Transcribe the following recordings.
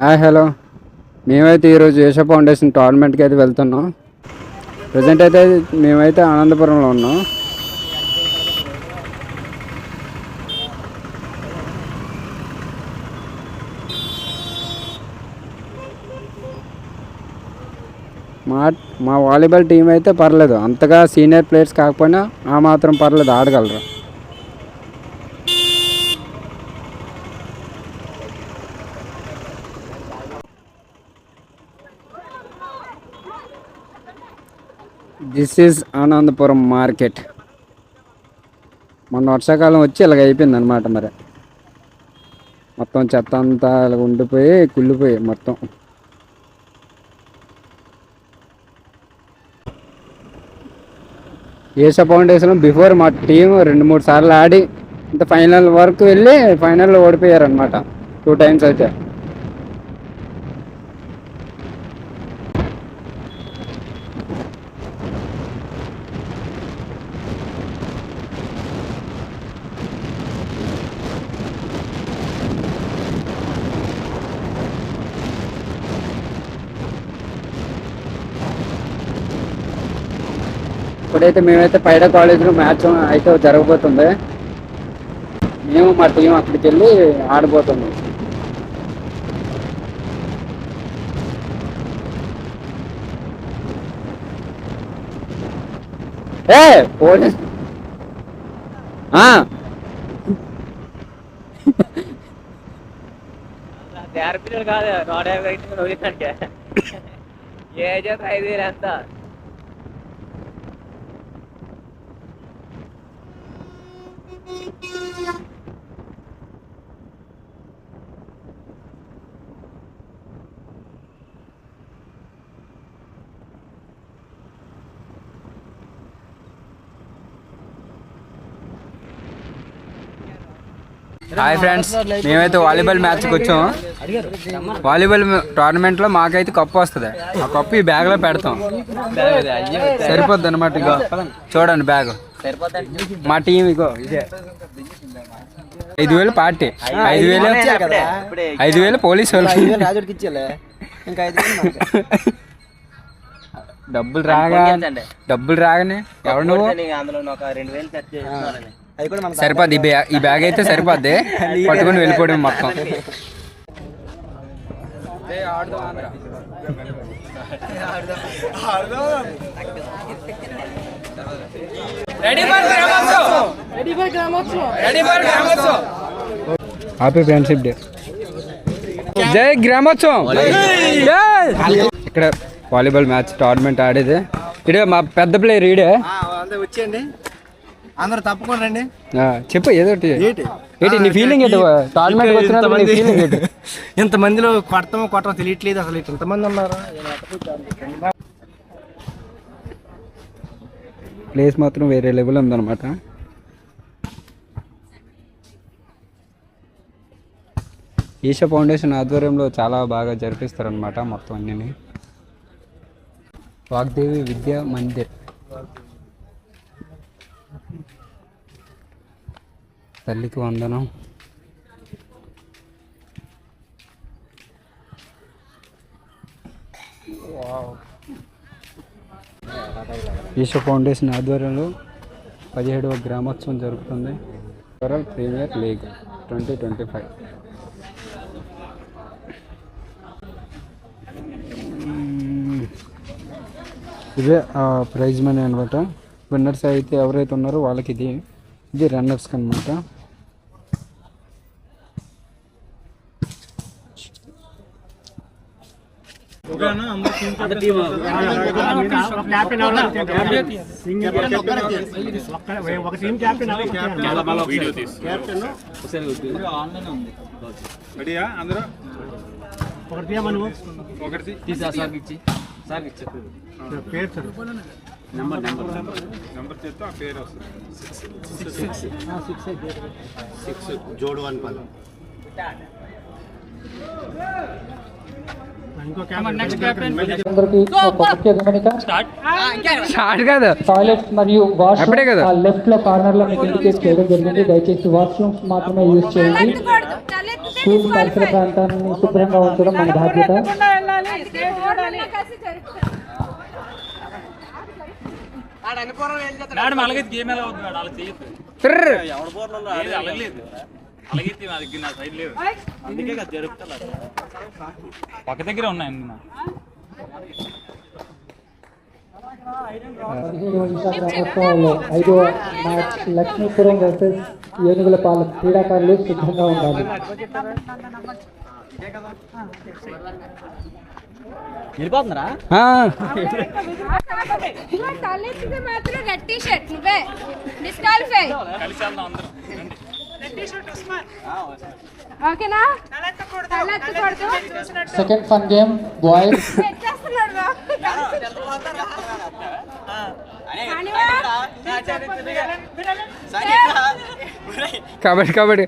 Hi hello. మేమైతే ఈరోజు యేష foundation టోర్నమెంట్కి అయితే వెళ్తున్నాం. ప్రజెంట్ అయితే మేమైతే ఆనందపురంలో ఉన్నాం. మా మా వాలీబాల్ టీం అయితే పర్లేదు. అంతగా సీనియర్ ప్లేయర్స్ కాకపోయినా ఆ మాత్రం పర్లేదు. ఆడగలరు. దిస్ ఈజ్ ఆనందపురం మార్కెట్ మొన్న వర్షాకాలం వచ్చి ఇలాగ అయిపోయింది అనమాట మరి. మొత్తం చెత్త అంతా ఇలా ఉండిపోయి కుళ్ళిపోయి మొత్తం. ఏషా ఫౌండేషన్ బిఫోర్ మా టీం రెండు మూడు సార్లు ఆడి ఇంత ఫైనల్ వరకు వెళ్ళి ఫైనల్లో ఓడిపోయారు అనమాట టూ టైమ్స్ అయితే. ఇప్పుడైతే మేమైతే పైడ కాలేజీలో మ్యాచ్ అయితే జరగబోతుంది. మేము మా టీం అక్కడికి వెళ్ళి ఆడబోతుంది. ఏ పోలీస్ కాదు నూట ఐదు ఏ చేత ఐదు వేలు ఎంత? హాయ్ ఫ్రెండ్స్ మేమైతే వాలీబాల్ మ్యాచ్కి వచ్చాం. వాలీబాల్ టోర్నమెంట్లో మాకైతే కప్పు వస్తుంది. ఆ కప్పు ఈ బ్యాగ్లో పెడతాం. సరిపోద్ది అనమాట ఇగో. చూడండి బ్యాగ్ మా టీం ఇగో ఇదే. ఐదు వేలు పార్టీ. ఐదు వేలు ఐదు వేలు పోలీసు వాళ్ళు రాజుడికి ఇచ్చేలే ఇంకా ఐదు వేలు మనకి. డబ్బులు రాగా డబ్బులు రాగానే ఎవరు నువ్వు? అందులో ఒక రెండు వేలు అది కూడా మనకి సరిపోద్ది. ఈ బ్యాగ్ ఈ బ్యాగ్ అయితే సరిపోద్ది. పట్టుకొని వెళ్ళిపోవడం మొత్తం. హ్యాపీ ఫ్రెండ్షిప్ డే జై గ్రామోత్సవం. ఇక్కడ వాలీబాల్ మ్యాచ్ టోర్నమెంట్ ఆడేది. ఇడే మా పెద్ద ప్లేయర్ ఈడే. అందరూ వచ్చేయండి. అందరూ తప్పకుండా రండి. చెప్పు ఏదో ఏంటి? ఏంటి నీ ఫీలింగ్ ఏంటి? టోర్నమెంట్ వచ్చిన నీ ఫీలింగ్ ఏంటి? ఇంతమందిలో కొడతామో కొట్టమో తెలియట్లేదు అసలు ఇంతమంది ఉన్నారు? ప్లేస్ మాత్రం వేరే లెవెల్ ఉందన్నమాట. ఈషా ఫౌండేషన్ ఆధ్వర్యంలో చాలా బాగా జరిపిస్తారనమాట మొత్తం అన్నీ వాగ్దేవి విద్యా మందిర్. తల్లికి వందనం. ఈషా ఫౌండేషన్ ఆధ్వర్యంలో పదిహేడవ గ్రామోత్సవం జరుగుతుంది. Federal premier league twenty twenty five. ఇదే ప్రైజ్ మనీ అనమాట విన్నర్స్ అయితే ఎవరైతే ఉన్నారో వాళ్ళకి ఇది ఇది రన్నర్స్కి అనమాట అందరికీ ఒక ముఖ్య గమనిక స్టార్ట్ కాదు టాయిలెట్స్ మరియు అప్పుడే కదా. వాష్రూమ్ లెఫ్ట్లో కార్నర్లో మీకు ఇండికేట్ చేయడం జరిగింది. దయచేసి వాష్రూమ్స్ మాత్రమే యూజ్ చేయండి. స్కూల్ పరిసర ప్రాంతాన్ని శుభ్రంగా ఉంచడం మన బాధ్యత. మేడం అలాగే గేమ్ ఎలా అవుతుంది? మేడం అలా చేయొద్దు ట్రర్. ఏది అలగలేదు అలాగైతే నా దగ్గర నా సైడ్ లేవు. అందుకే కదా జరుపుతాను పక్క దగ్గర ఉన్నాయండి నా పదిహేడు విశాఖపట్నంలో ఐదవ మ్యాచ్ లక్ష్మీపురం వర్సెస్ ఏనుగులపాలెం క్రీడాకారులు సిద్ధంగా ఉండాలి నువ్వే. డిస్క్వాలిఫై కలిసి అందరం. రండి. ఓకేనా? Second fun game boys? Kabaddi kabaddi.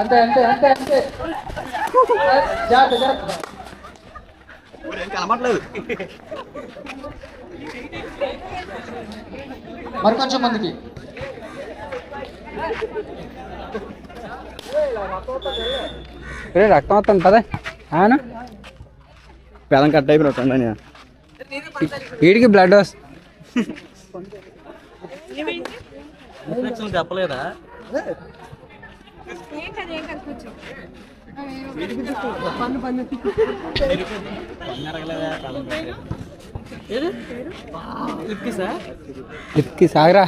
అంతే అంతే అంతే అంతే. జాగ్రత్త. జాగ్రత్త మరి కొంచెం మందికి. రే రక్తం వస్తుంది పదే. ఆయన? పెదం కట్ అయిపోయినట్టు వీడికి బ్లడ్ వస్తుంది చెప్పలేదా? లిప్కి సాగరా.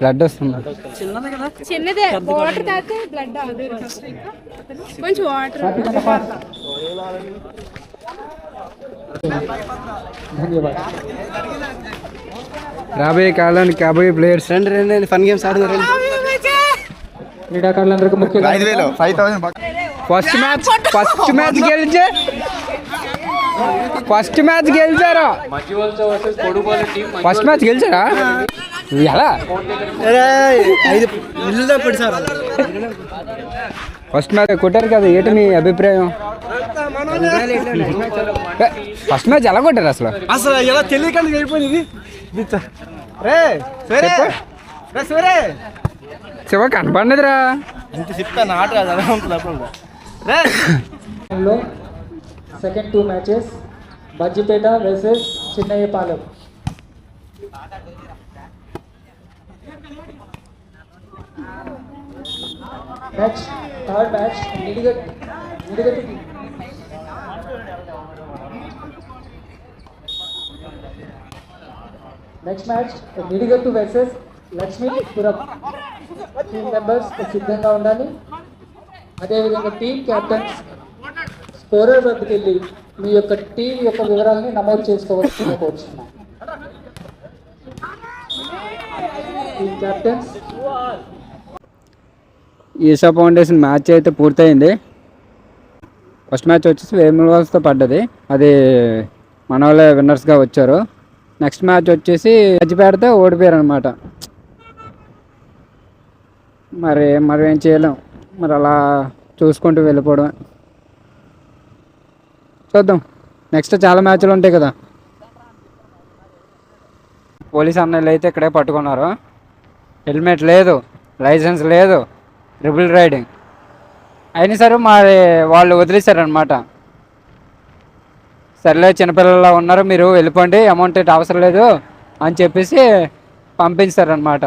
బ్లడ్ వస్తుంది? చిన్నదే. వాటర్ తాగితే బ్లడ్ కొంచెం వాటర్ ధన్యవాదాలు రాబోయే కాలానికి కాబోయే ప్లేయర్స్ రండి రండి ఫన్ గేమ్స్ ఆడుతారు క్రీడాకారులందరికీ ముఖ్యంగా ఐదు వేలు five thousand first match first match గెలిచే ఫస్ట్ మ్యాచ్ గెలిచారు. ఫస్ట్ మ్యాచ్ గెలిచారా? ఎలా? ఫస్ట్ మ్యాచ్ కొట్టారు కదా ఏంటి మీ అభిప్రాయం? ఫస్ట్ మ్యాచ్ ఎలా కొట్టారు అసలు? అసలు ఎలా తెలియకుండా అయిపోయింది ఇది. రే సరే. చెప్పు. రే సరే. శివ కనపడినదిరా ఇంత చెప్తాను ఆట కాదు అలా ఉంటుంది అప్పుడు రే లో second two matches Bajjipeta versus Chinnayyapalem match third match నిడిగట్ Nidigattu next match Nidigattu versus Lakshmipuram team members సిద్ధంగా ఉండాలి అదేవిధంగా టీమ్ కెప్టెన్స్ స్కోరర్ వద్దకు వెళ్ళి మీ యొక్క టీం యొక్క వివరాలని నమోదు చేసుకోవచ్చు కోరుతున్నాం team captains Isha foundation match అయితే పూర్తయింది. ఫస్ట్ మ్యాచ్ వచ్చేసి వేముల పడ్డది. అది మన వాళ్ళే విన్నర్స్గా వచ్చారు. నెక్స్ట్ మ్యాచ్ వచ్చేసి గజ్జిపేటతో ఓడిపోయారు అనమాట మరి మరి ఏం చేయలేం. మరి అలా చూసుకుంటూ వెళ్ళిపోవడం చూద్దాం. నెక్స్ట్ చాలా మ్యాచ్లు ఉంటాయి కదా. పోలీస్ అన్నయ్యలు అయితే ఇక్కడే పట్టుకున్నారు. హెల్మెట్ లేదు లైసెన్స్ లేదు ట్రిపుల్ రైడింగ్. అయినా సరే మరి వాళ్ళు వదిలేశారనమాట సర్లే చిన్నపిల్లలు ఉన్నారు మీరు వెళ్ళిపోండి అమౌంట్ అవసరం లేదు అని చెప్పేసి పంపించారనమాట